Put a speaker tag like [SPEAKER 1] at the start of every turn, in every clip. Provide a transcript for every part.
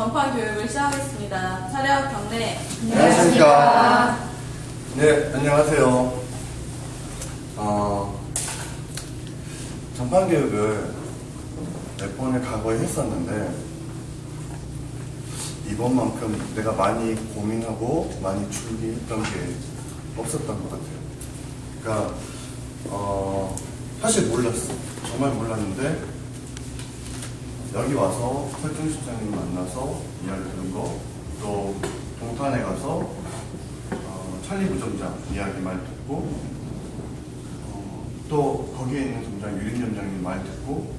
[SPEAKER 1] 전파 교육을 시작하겠습니다. 차례와 경례.
[SPEAKER 2] 안녕하십니까. 네, 안녕하세요. 어, 전판 교육을 몇 번을 과거에 했었는데, 이번만큼 내가 많이 고민하고 많이 준비했던 게 없었던 것 같아요. 그러니까, 어, 사실 몰랐어. 정말 몰랐는데, 여기 와서 설중 실장님 만나서 이야기 들은 거, 또 동탄에 가서 어, 찰리 부점장 이야기 말 듣고, 어, 또 거기에 있는 점장 유린 점장님 말 듣고,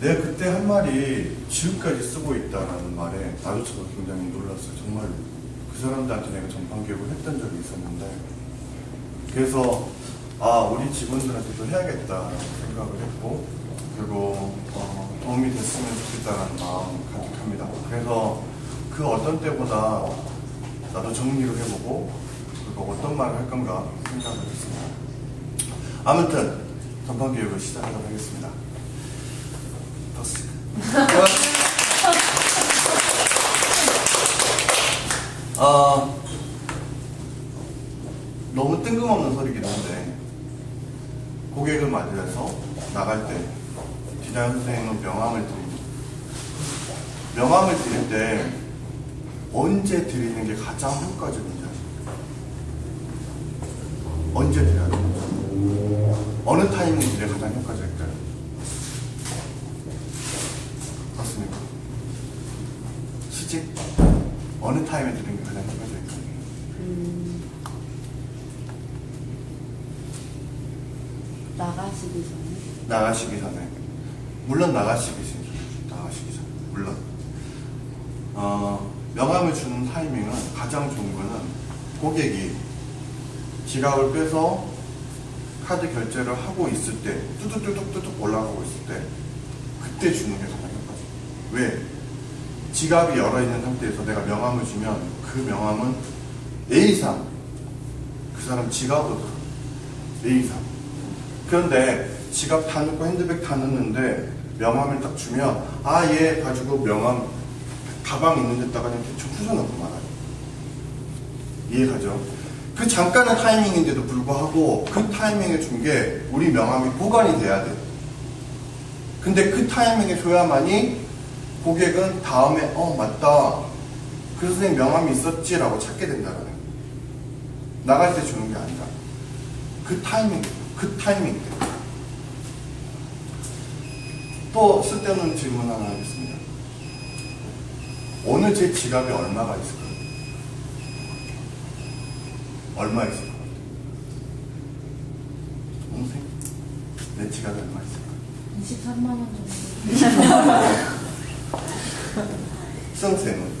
[SPEAKER 2] 내가 그때 한 말이 지금까지 쓰고 있다라는 말에 나조차도 굉장히 놀랐어요. 정말 그 사람들한테 내가 전판 교육을 했던 적이 있었는데, 그래서 아 우리 직원들한테도 해야겠다라는 생각을 했고 그리고 어, 도움이 됐으면 좋겠다라는 마음 가득합니다. 그래서 그 어떤 때보다 나도 정리를 해보고 그리고 어떤 말을 할 건가 생각을 했습니다. 아무튼 전판 교육을 시작하도록 하겠습니다. 어, 너무 뜬금없는 소리긴 한데 고객을 맞이해서 나갈 때 디자인 선생님은 명함을 드립니다. 명함을 드릴 때 언제 드리는 게 가장 효과적인지 아십니까? 언제 드려야 되는지 어느 타이밍에 드려야 가장 효과적일까요? 맞습니까? 시직 어느 타임에 드리는 게 가장 효과적일까요?
[SPEAKER 3] 나가시기 전에
[SPEAKER 2] 나가시기 전에 물론 나가시기 전에 나가시기 전에 물론. 어, 명함을 주는 타이밍은 가장 좋은 거는 고객이 지갑을 빼서 카드 결제를 하고 있을 때 뚜둑뚜둑뚜둑 올라가고 있을 때 그때 주는 게 가장 효과적이에요. 왜? 지갑이 열어있는 상태에서 내가 명함을 주면 그 명함은 A상 그 사람 지갑으로 A상. 그런데 지갑 다 넣고 핸드백 다 넣는데 명함을 딱 주면 아 얘 가지고 명함 가방 있는 데다가 그냥 대충 후져놓고 말아요. 이해가죠? 그 잠깐의 타이밍인데도 불구하고 그 타이밍에 준 게 우리 명함이 보관이 돼야 돼. 근데 그 타이밍에 줘야만이 고객은 다음에 어 맞다. 그 선생님 명함이 있었지라고 찾게 된다는 거예요. 나갈 때 주는 게 아니라 그 타이밍, 그 타이밍 때. 또 쓸데없는 질문 하나 하겠습니다. 오늘 제 지갑에 얼마가 있을까요? 얼마 있을 것 같아요? 동생? 내 지갑에 얼마 있을까요?
[SPEAKER 3] 23만 원 정도.
[SPEAKER 2] 수험생은?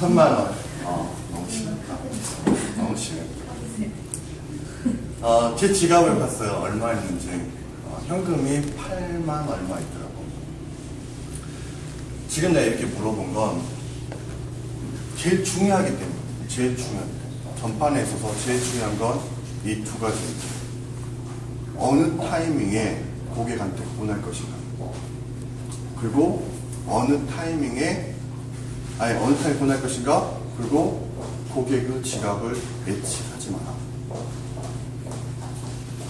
[SPEAKER 2] 3만 원. 어, 너무 심했다. 너무 심했다. 어, 제 지갑을 봤어요. 얼마였는지. 어, 현금이 8만 얼마 있더라고. 지금 내가 이렇게 물어본 건 제일 중요하기 때문에. 제일 중요합니다. 전반에 있어서 제일 중요한 건 이 두 가지입니다. 어느 타이밍에 고객한테 보낼 것인가. 그리고 어느 타이밍에 아니 어느 타이밍에 보낼 것인가. 그리고 고객의 지갑을 예측하지 마라.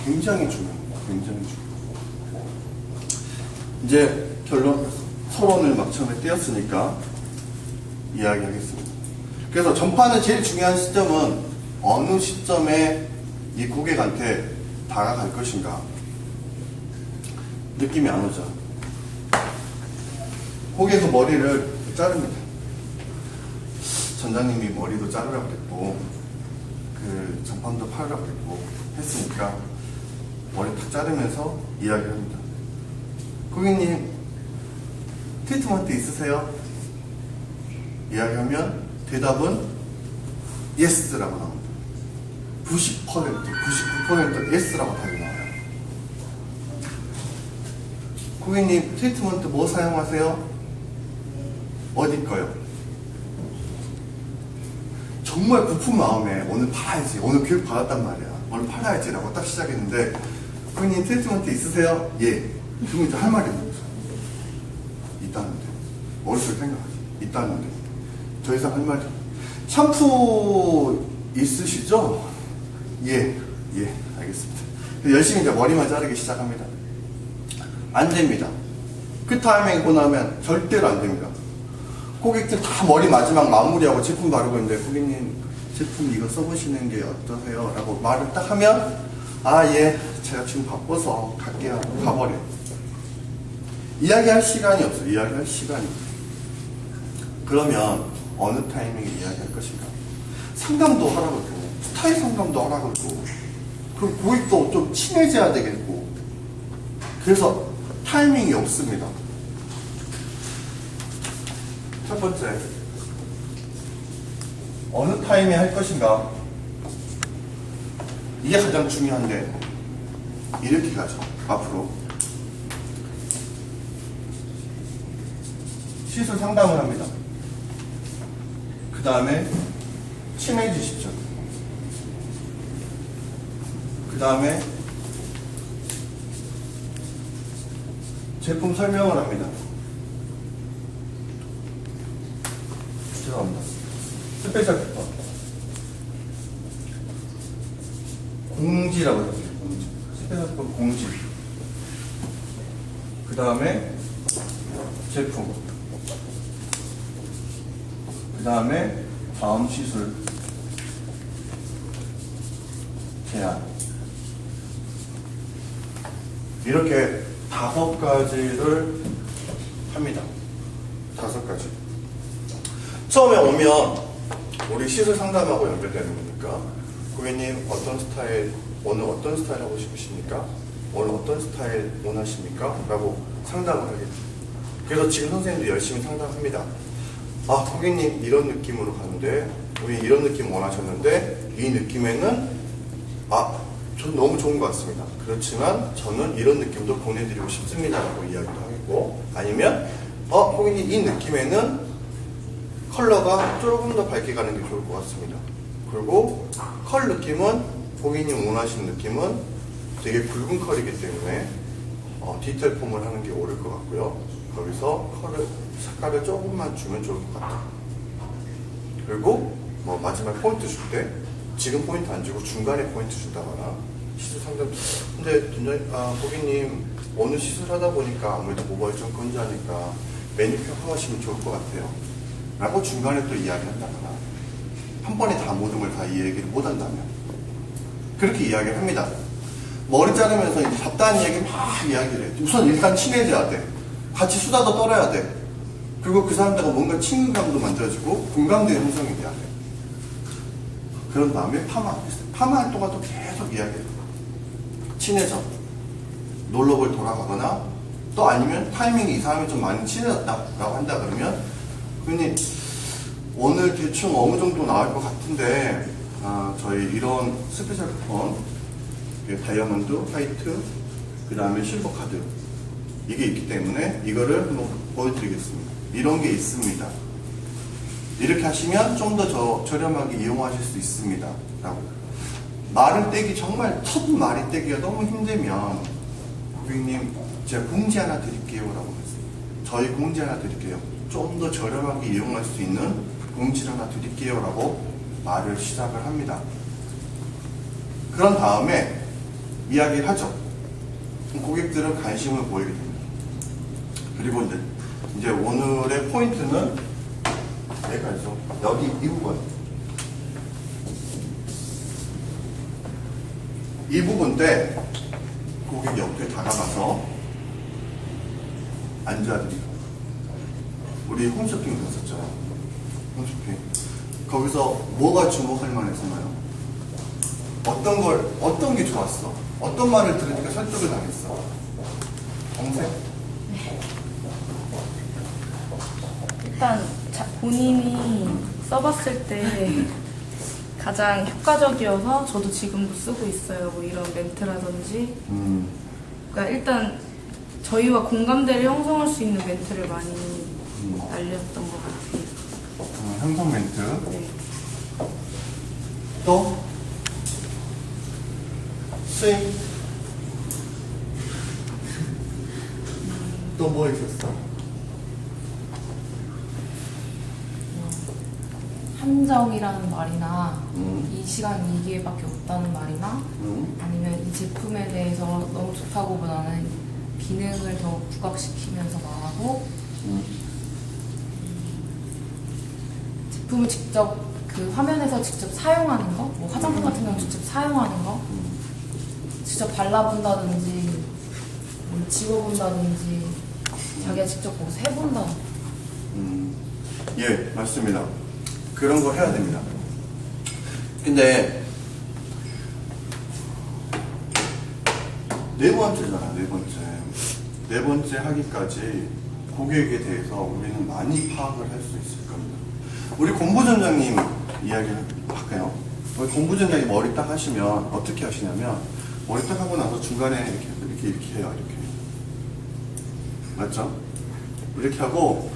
[SPEAKER 2] 굉장히 중요합니다. 굉장히 중요합니다. 이제 결론 서론을 막 처음에 띄었으니까 이야기하겠습니다. 그래서 전파는 제일 중요한 시점은 어느 시점에 이 고객한테 다가갈 것인가 느낌이 안 오죠. 고객의 머리를 자릅니다. 전장님이 머리도 자르라고 했고 그 전판도 팔으라고 했고 했으니까 머리 탁 자르면서 이야기합니다. 고객님 트리트먼트 있으세요? 이야기하면 대답은 예스라고 나옵니다. 90%, 99% 예스라고 답이 나와요. 고객님 트리트먼트 뭐 사용하세요? 어디 거요? 정말 부푼 마음에 오늘 팔아야지 오늘 교육 받았단 말이야 오늘 팔아야지라고 딱 시작했는데 고객님 트리트먼트 있으세요? 예 그러면 이제 할 말이 거죠 있다는데. 머릿속에 생각하지. 있다는데. 더 이상 할 말이 없 샴푸 있으시죠? 예, 예, 알겠습니다. 열심히 이제 머리만 자르기 시작합니다. 안 됩니다. 그 타이밍 고 나면 절대로 안 됩니다. 고객들 다 머리 마지막 마무리하고 제품 바르고 있는데 고객님 제품 이거 써보시는 게 어떠세요? 라고 말을 딱 하면 아 예 제가 지금 바빠서 갈게요 하고 가버려요 이야기할 시간이 없어요 이야기할 시간이 그러면 어느 타이밍에 이야기할 것인가? 상담도 하라고 했고 스타일 상담도 하라고 했고 그럼 고객도 좀 친해져야 되겠고. 그래서 타이밍이 없습니다. 첫 번째, 어느 타임에 할 것인가? 이게 가장 중요한데, 이렇게 가죠, 앞으로. 시술 상담을 합니다. 그 다음에 친해지십시오. 그 다음에 제품 설명을 합니다. 죄송합니다. 스페셜 페퍼. 공지라고 해요. 페퍼 공지. 그 다음에 제품. 그 다음에 다음 시술. 제안. 이렇게 다섯 가지를 합니다. 다섯 가지. 처음에 오면 우리 시술 상담하고 연결되는 거니까 고객님 어떤 스타일 오늘 어떤 스타일 하고 싶으십니까? 오늘 어떤 스타일 원하십니까? 라고 상담을 하겠죠. 그래서 지금 선생님도 열심히 상담합니다. 아 고객님 이런 느낌으로 가는데 우리 이런 느낌 원하셨는데 이 느낌에는 아전 너무 좋은 것 같습니다. 그렇지만 저는 이런 느낌도 보내드리고 싶습니다 라고 이야기도 하겠고 아니면 어 고객님 이 느낌에는 컬러가 조금 더 밝게 가는 게 좋을 것 같습니다. 그리고 컬 느낌은 고객님 원하시는 느낌은 되게 붉은 컬이기 때문에 어, 디테일 폼을 하는 게 옳을 것 같고요. 거기서 컬을 색깔을 조금만 주면 좋을 것 같다. 그리고 뭐 마지막 포인트 줄 때 지금 포인트 안 주고 중간에 포인트 준다거나 시술 상담 근데 팀장님 아, 고객님 어느 시술 하다 보니까 아무래도 모발이 좀 건조하니까 매니큐어 하시면 좋을 것 같아요. 라고 중간에 또 이야기한다거나 한 번에 다 모든 걸 다이 얘기를 못 한다면 그렇게 이야기를 합니다. 머리 자르면서 이제 잡다한 얘기 막 이야기를 해. 우선 일단 친해져야 돼. 같이 수다도 떨어야 돼. 그리고 그 사람들과 뭔가 친근감도 만들어지고 공감대 형성이 돼야 돼. 그런 다음에 파마. 파마 할 동안 또 계속 이야기해. 친해져. 놀러볼 돌아가거나 또 아니면 타이밍이 이 사람이 좀 많이 친해졌다라고 한다 그러면 그님 오늘 대충 어느 정도 나올 것 같은데 아, 저희 이런 스페셜 쿠폰 이게 다이아몬드, 화이트, 그 다음에 실버 카드 이게 있기 때문에 이거를 한번 보여드리겠습니다. 이런 게 있습니다. 이렇게 하시면 좀 더 저렴하게 이용하실 수 있습니다. 라고. 말을 떼기 정말 첫 말이 떼기가 너무 힘들면 고객님 제가 공지 하나 드릴게요 라고 했어요. 저희 공지 하나 드릴게요. 좀 더 저렴하게 이용할 수 있는 공지를 하나 드릴게요 라고 말을 시작을 합니다. 그런 다음에 이야기를 하죠. 고객들은 관심을 보이게 됩니다. 그리고 이제, 이제 오늘의 포인트는 여기까지죠. 여기 이 부분. 이 부분 때 고객 옆에 다가가서 앉아드리고 우리 홈쇼핑 갔었죠. 홈쇼핑. 거기서 뭐가 주목할 만했었나요? 어떤 걸, 어떤 게 좋았어? 어떤 말을 들으니까 설득을 당했어? 검색?
[SPEAKER 4] 일단 자- 본인이 써봤을 때 가장 효과적이어서 저도 지금도 쓰고 있어요. 뭐 이런 멘트라든지.
[SPEAKER 2] 음,
[SPEAKER 4] 그러니까 일단 저희와 공감대를 형성할 수 있는 멘트를 많이 알렸던 것 같아요.
[SPEAKER 2] 형성 멘트 또 스윙 또 뭐 있었어?
[SPEAKER 5] 함정이라는 말이나
[SPEAKER 2] 음.
[SPEAKER 5] 이 시간 이기회밖에 없다는 말이나
[SPEAKER 2] 음.
[SPEAKER 5] 아니면 이 제품에 대해서 너무 좋다고보다는 기능을 더 부각시키면서 말하고
[SPEAKER 2] 음.
[SPEAKER 5] 제품을 직접 그 화면에서 직접 사용하는 거, 뭐 화장품 같은 경우 직접 사용하는 거, 직접 발라본다든지, 뭐 집어본다든지, 자기가 직접 거기서 해본다.
[SPEAKER 2] 음, 예, 맞습니다. 그런 거 해야 됩니다. 근데 네 번째잖아, 네 번째. 네 번째 하기까지 고객에 대해서 우리는 많이 파악을 할수 겁니다. 우리 공부전장님 이야기를 할까요? 우리 공부전장님 머리 딱 하시면 어떻게 하시냐면 머리 딱 하고 나서 중간에 이렇게 이렇게 이렇게 해요, 이렇게. 맞죠? 이렇게 하고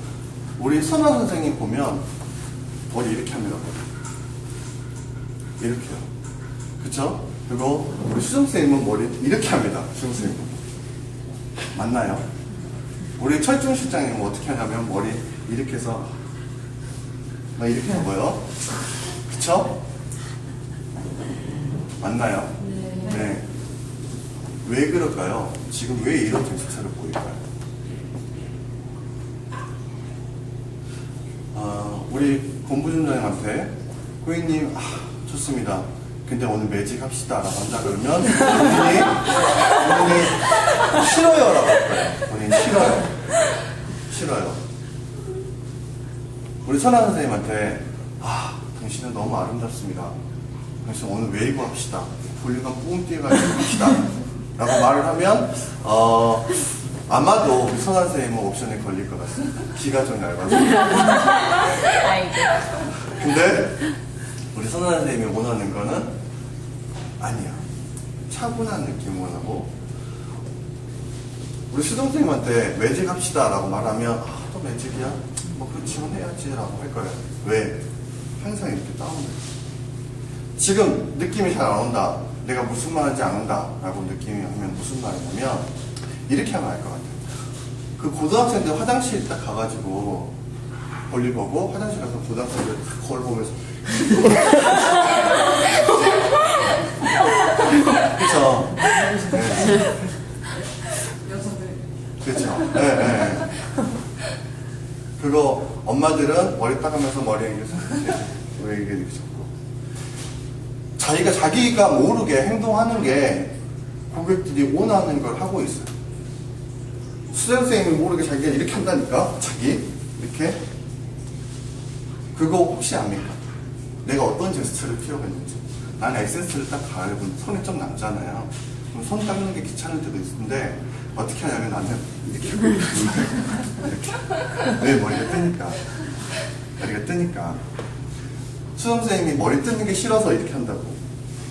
[SPEAKER 2] 우리 선화 선생님 보면 머리 이렇게 합니다. 이렇게요. 그쵸? 그리고 우리 수정 선생님은 머리 이렇게 합니다. 수정 선생님. 맞나요? 우리 철중 실장님은 어떻게 하냐면 머리 이렇게 해서 막 이렇게 하고요. 그쵸? 맞나요? 네. 왜 그럴까요? 지금 왜 이런 제스처를 보일까요? 아, 우리 공부준장님한테 고객님 아, 좋습니다. 근데 오늘 매직 합시다 라고 한다 그러면 본인이 싫어요 라고 할 거예요. 본인 싫어요. 싫어요. 우리 선아 선생님한테 아 당신은 너무 아름답습니다. 당신 오늘 웨이브 합시다. 볼륨감 뿜 뛰어가지고 합시다. 라고 말을 하면 어 아마도 우리 선아 선생님은 옵션에 걸릴 것 같습니다. 기가 좀 얇아서. 근데 우리 선아 선생님이 원하는 거는 아니야. 차분한 느낌 원하고 우리 수동 선생님한테 매직 합시다 라고 말하면 아, 또 매직이야? 뭐 그거 지원해야지 라고 할 거예요. 왜? 항상 이렇게 다운돼. 지금 느낌이 잘 안 온다. 내가 무슨 말인지 안 온다. 라고 느낌이 오면 무슨 말이냐면 이렇게 하면 알 것 같아요. 그 고등학생들 화장실 딱 가가지고 볼일 보고 화장실 가서 고등학생들 딱 거울 보면서 그쵸? 네. 그쵸? 네, 네. 그거 엄마들은 머리 닦으면서 머리 이렇게 왜 이게 이렇게 잡고. 자기가 자기가 모르게 행동하는 게 고객들이 원하는 걸 하고 있어요. 수장 선생님이 모르게 자기가 이렇게 한다니까 자기? 이렇게? 그거 혹시 압니까? 내가 어떤 제스처를 필요했는지. 난 에센스를 딱 바르고 손이 좀 남잖아요 손 닦는 게 귀찮을 때도 있는데 어떻게 하냐면 나는 이렇게 하고 이렇게 왜 머리가 뜨니까 머리가 뜨니까 수험 선생님이 머리 뜨는 게 싫어서 이렇게 한다고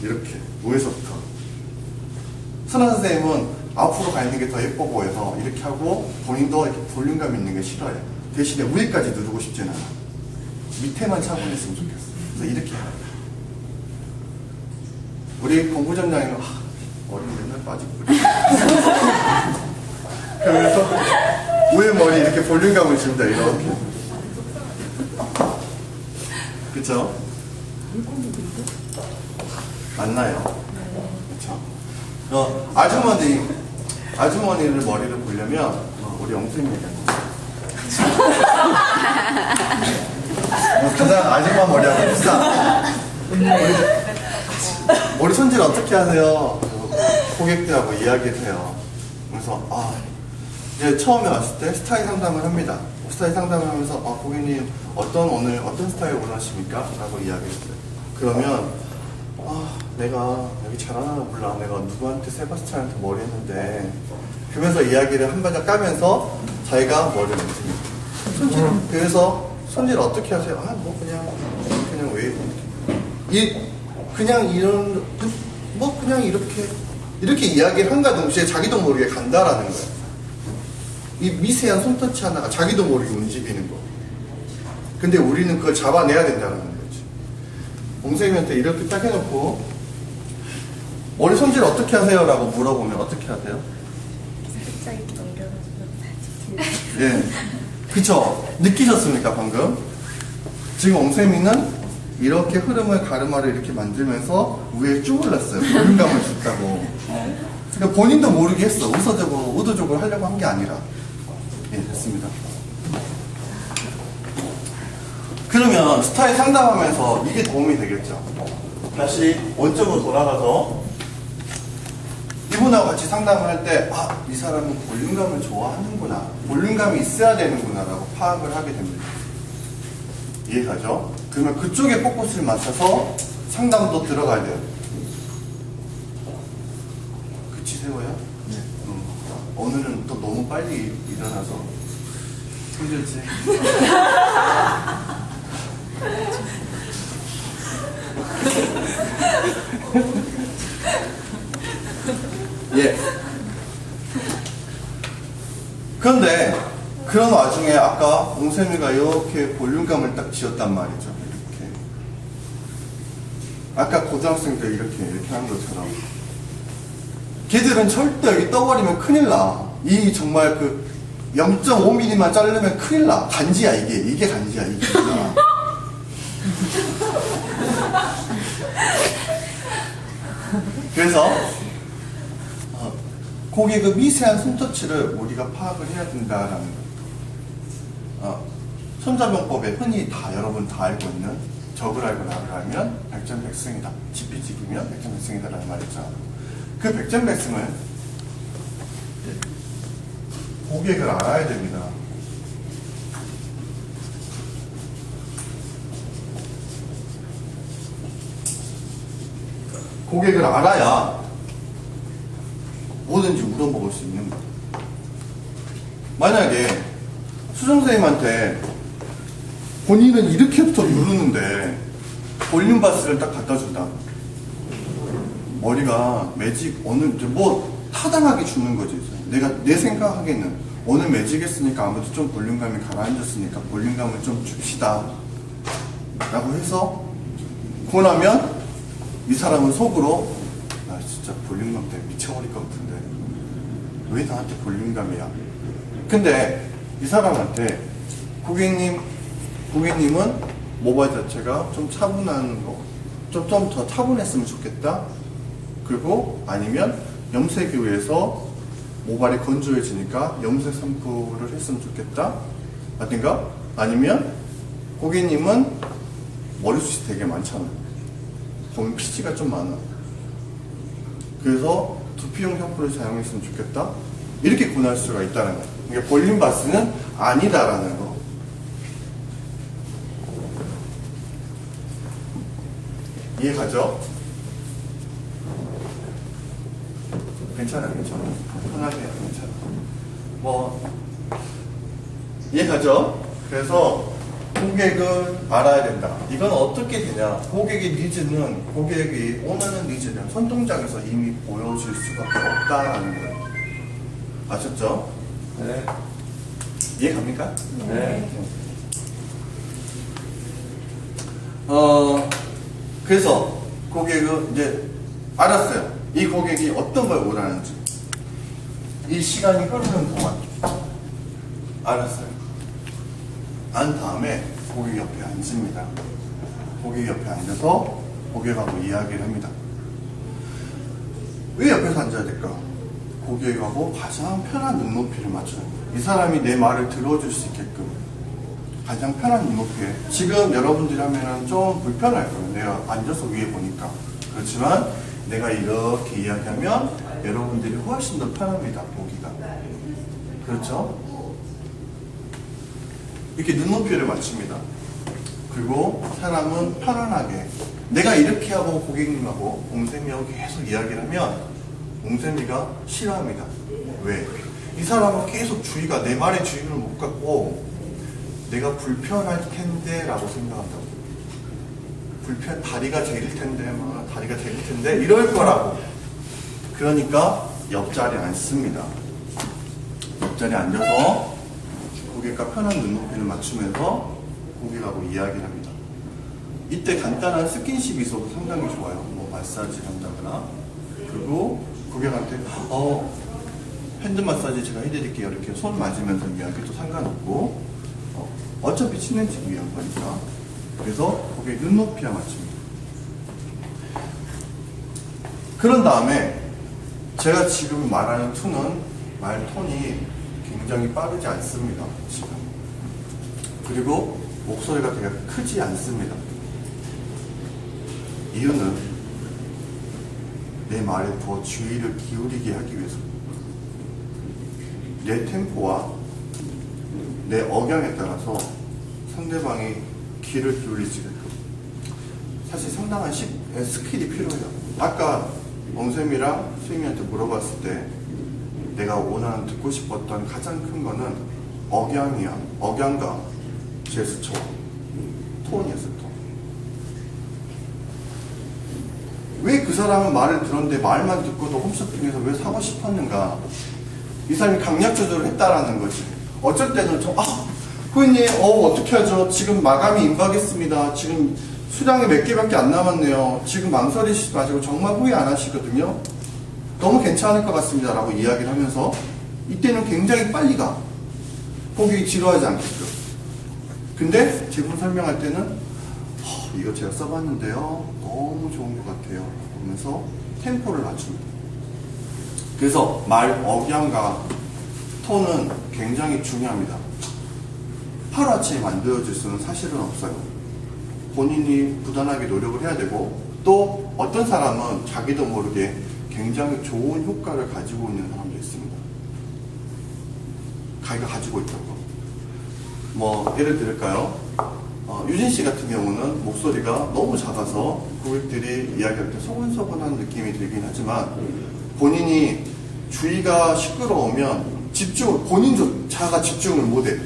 [SPEAKER 2] 이렇게 위에서부터 선아 선생님은 앞으로 가 있는 게 더 예뻐 보여서 이렇게 하고 본인도 이렇게 볼륨감 있는 게 싫어요. 대신에 위에까지 누르고 싶진 않아. 밑에만 차분했으면 좋겠어. 그래서 이렇게 해요. 우리 공부전장님은 아, 머리 맨날 빠지고 그래. 그래서 위에 머리 이렇게 볼륨감을 줍니다. 이렇게. 그쵸? 맞나요? 그쵸? 어, 아주머니, 아주머니를 머리를 보려면, 어, 우리 얘기하는 어, 가장 아줌마 머리하고 비싸. 우리, 머리 손질 어떻게 하세요? 고객들하고 이야기를 해요. 그래서, 아, 이제 처음에 왔을 때 스타일 상담을 합니다. 스타일 상담을 하면서, 아, 고객님, 어떤, 오늘 어떤 스타일 원하십니까? 라고 이야기를 했어요. 그러면, 아, 내가 여기 잘하나 몰라. 내가 누구한테 세바스찬한테 머리 했는데. 그러면서 이야기를 한 바짝 까면서 자기가 머리를 했습니다. 손질, 그래서 손질 어떻게 하세요? 아, 뭐 그냥, 그냥 왜, 이, 그냥 이런, 그, 뭐 그냥 이렇게, 이렇게 이야기를 한가 동시에 자기도 모르게 간다라는 거예요. 이 미세한 손터치 하나가 자기도 모르게 움직이는 거. 근데 우리는 그걸 잡아내야 된다는 거지. 옹생님한테 이렇게 딱 해놓고, 머리 손질 어떻게 하세요? 라고 물어보면 어떻게 하세요?
[SPEAKER 3] 살짝 넘겨가지고
[SPEAKER 2] 예. 그쵸? 느끼셨습니까, 방금? 지금 옹세미는 이렇게 흐름을 가르마를 이렇게 만들면서 위에 쭉 올랐어요. 볼륨감을 줬다고. 그러니까 본인도 모르게 했어. 의도적으로, 의도적으로 하려고 한 게 아니라. 예, 됐습니다. 그러면 스타일 상담하면서 이게 도움이 되겠죠. 다시 원점으로 돌아가서 이분하고 같이 상담을 할 때, 아, 이 사람은 볼륨감을 좋아하는구나. 볼륨감이 있어야 되는구나. 라고 파악을 하게 됩니다. 이해가죠? 그러면 그쪽에 포커스를 맞춰서 상담도 들어가야 돼요. 그치, 세워요? 네. 오늘은 또 너무 빨리 일어나서 힘들지? 예. 그런데 그런 와중에 아까 옹세미가 이렇게 볼륨감을 딱 지었단 말이죠. 아까 고등학생들 이렇게 이렇게 하는 것처럼. 걔들은 절대 여기 떠버리면 큰일 나. 이 정말 그 0.5mm만 자르면 큰일 나. 간지야 이게. 이게 간지야 이게. 그래서 어, 고객의 그 미세한 손터치를 우리가 파악을 해야 된다라는 거. 어, 손자병법에 흔히 다 여러분 다 알고 있는 적을 알고 나를 알면 백전백승이다. 지피지기면 백전백승이다라는 말 있잖아. 그 백전백승을 고객을 알아야 됩니다. 고객을 알아야 뭐든지 물어먹을 수 있는 거예요. 만약에 수정선생님한테 본인은 이렇게부터 누르는데 볼륨 바스를 딱 갖다 준다. 머리가 매직 어느 뭐 타당하게 주는 거지. 내가 내 생각하기에는 오늘 매직 했으니까 아무튼 좀 볼륨감이 가라앉았으니까 볼륨감을 좀 줍시다. 라고 해서 고나면 이 사람은 속으로 나 진짜 볼륨감 때문에 미쳐버릴 것 같은데 왜 나한테 볼륨감이야? 근데 이 사람한테 고객님 고객님은 모발 자체가 좀 차분한 거, 좀좀더 차분했으면 좋겠다. 그리고 아니면 염색을 위해서 모발이 건조해지니까 염색 샴푸를 했으면 좋겠다. 라든가 아니면 고객님은 머리숱이 되게 많잖아. 보면 피지가 좀 많아. 그래서 두피용 샴푸를 사용했으면 좋겠다. 이렇게 권할 수가 있다는 거. 그러니까 볼륨 바스는 아니다라는 거. 이해가죠? 괜찮아, 괜찮아. 편하게 해요, 괜찮아. 뭐, 이해가죠? 그래서 고객을 알아야 된다. 이건 어떻게 되냐? 고객의 니즈는, 고객이 원하는 니즈는 손동작에서 이미 보여질 수밖에 없다라는 거예요. 아셨죠?
[SPEAKER 6] 네.
[SPEAKER 2] 이해 갑니까?
[SPEAKER 6] 네.
[SPEAKER 2] 어, 그래서 고객은 이제 알았어요. 이 고객이 어떤 걸 원하는지. 이 시간이 흐르는 동안 알았어요. 안 다음에 고객 옆에 앉습니다. 고객 옆에 앉아서 고객하고 이야기를 합니다. 왜 옆에서 앉아야 될까? 고객하고 가장 편한 눈높이를 맞춰요. 이 사람이 내 말을 들어줄 수 있게끔 가장 편한 눈높이에 지금 여러분들이 하면은 좀 불편할 거예요. 내가 앉아서 위에 보니까. 그렇지만 내가 이렇게 이야기하면 여러분들이 훨씬 더 편합니다. 보기가. 그렇죠? 이렇게 눈높이를 맞춥니다. 그리고 사람은 편안하게 내가 이렇게 하고 고객님하고 옹쌤이하고 계속 이야기를 하면 옹쌤이가 싫어합니다. 왜? 이 사람은 계속 주의가 내 말에 주의를 못 갖고 내가 불편할 텐데 라고 생각한다고. 불편 다리가 제일 텐데 막 다리가 제일 텐데 이럴 거라고. 그러니까 옆자리에 앉습니다. 옆자리에 앉아서 고객과 편한 눈높이를 맞추면서 고객하고 이야기를 합니다. 이때 간단한 스킨십이 있어도 상당히 좋아요. 뭐 마사지를 한다거나. 그리고 고객한테 어 핸드 마사지 제가 해드릴게요. 이렇게 손 맞으면서 이야기도 상관없고 어, 어차피 친해지기 위한 거니까 그래서 고개 눈높이와 맞춥니다. 그런 다음에 제가 지금 말하는 톤은 말 톤이 굉장히 빠르지 않습니다. 지금. 그리고 목소리가 되게 크지 않습니다. 이유는 내 말에 더 주의를 기울이게 하기 위해서 내 템포와 내 억양에 따라서 상대방이 귀를 기울이지게끔 사실 상당한 시- 스킬이 필요해요. 아까 엉쌤이랑 수임이한테 물어봤을 때 내가 원하는 듣고 싶었던 가장 큰 거는 억양이야. 억양과 제스처, 톤이었어, 톤. 왜 그 사람은 말을 들었는데 말만 듣고도 홈쇼핑에서 왜 사고 싶었는가? 이 사람이 강약 조절을 했다라는 거지. 어쩔 때는 좀, 아, 후배님, 어, 어떻게 하죠? 지금 마감이 임박했습니다. 지금 수량이 몇 개밖에 안 남았네요. 지금 망설이시지 마시고 정말 후회 안 하시거든요. 너무 괜찮을 것 같습니다. 라고 이야기를 하면서 이때는 굉장히 빨리 가. 고객이 지루하지 않게끔. 근데 제품 설명할 때는 "허, 이거 제가 써봤는데요. 너무 좋은 것 같아요. 그러면서 템포를 낮춥니다. 그래서 말 억양과 톤은 굉장히 중요합니다. 하루아침에 만들어질 수는 사실은 없어요. 본인이 부단하게 노력을 해야 되고 또 어떤 사람은 자기도 모르게 굉장히 좋은 효과를 가지고 있는 사람도 있습니다. 자기가 가지고 있다고. 뭐 예를 들을까요? 어, 유진 씨 같은 경우는 목소리가 너무 작아서 고객들이 이야기할 때 소곤소곤한 느낌이 들긴 하지만 본인이 주위가 시끄러우면 집중, 본인조차가 집중을 못해.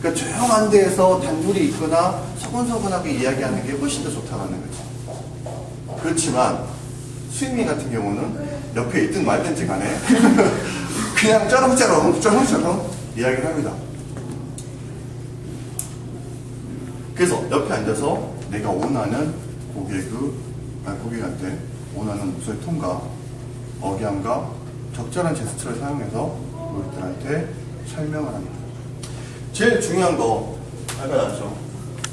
[SPEAKER 2] 그러니까 조용한 데에서 단둘이 있거나 서곤서곤하게 이야기하는 게 훨씬 더 좋다는 거죠. 그렇지만 수임이 같은 경우는 옆에 있든 말든지 간에 그냥 쩌렁쩌렁 쩌렁쩌렁 이야기를 합니다. 그래서 옆에 앉아서 내가 원하는 고객의, 아니, 고객한테 원하는 목소리 톤과 억양과 적절한 제스처를 사용해서 고객들한테 설명을 합니다. 제일 중요한 거 아까 나왔죠.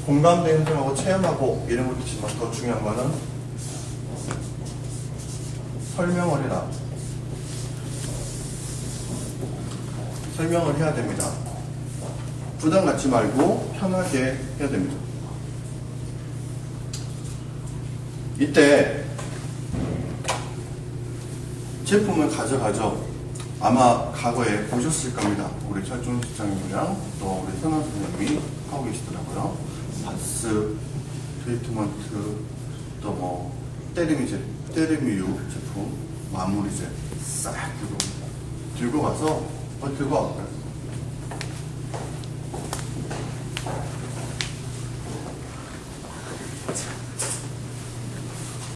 [SPEAKER 2] 공감대 형성하고 체험하고 이런 것도 있지만 더 중요한 거는 설명을 해라. 설명을 해야 됩니다. 부담 갖지 말고 편하게 해야 됩니다. 이때 제품을 가져가죠. 아마 과거에 보셨을 겁니다. 우리 철종 실장님이랑 또 우리 선원 선생님이 하고 계시더라고요. 바스, 트리트먼트, 또 뭐 때리미제, 때리미유 제품, 마무리제 싹 들고 들고 가서 어 들고 와볼까요?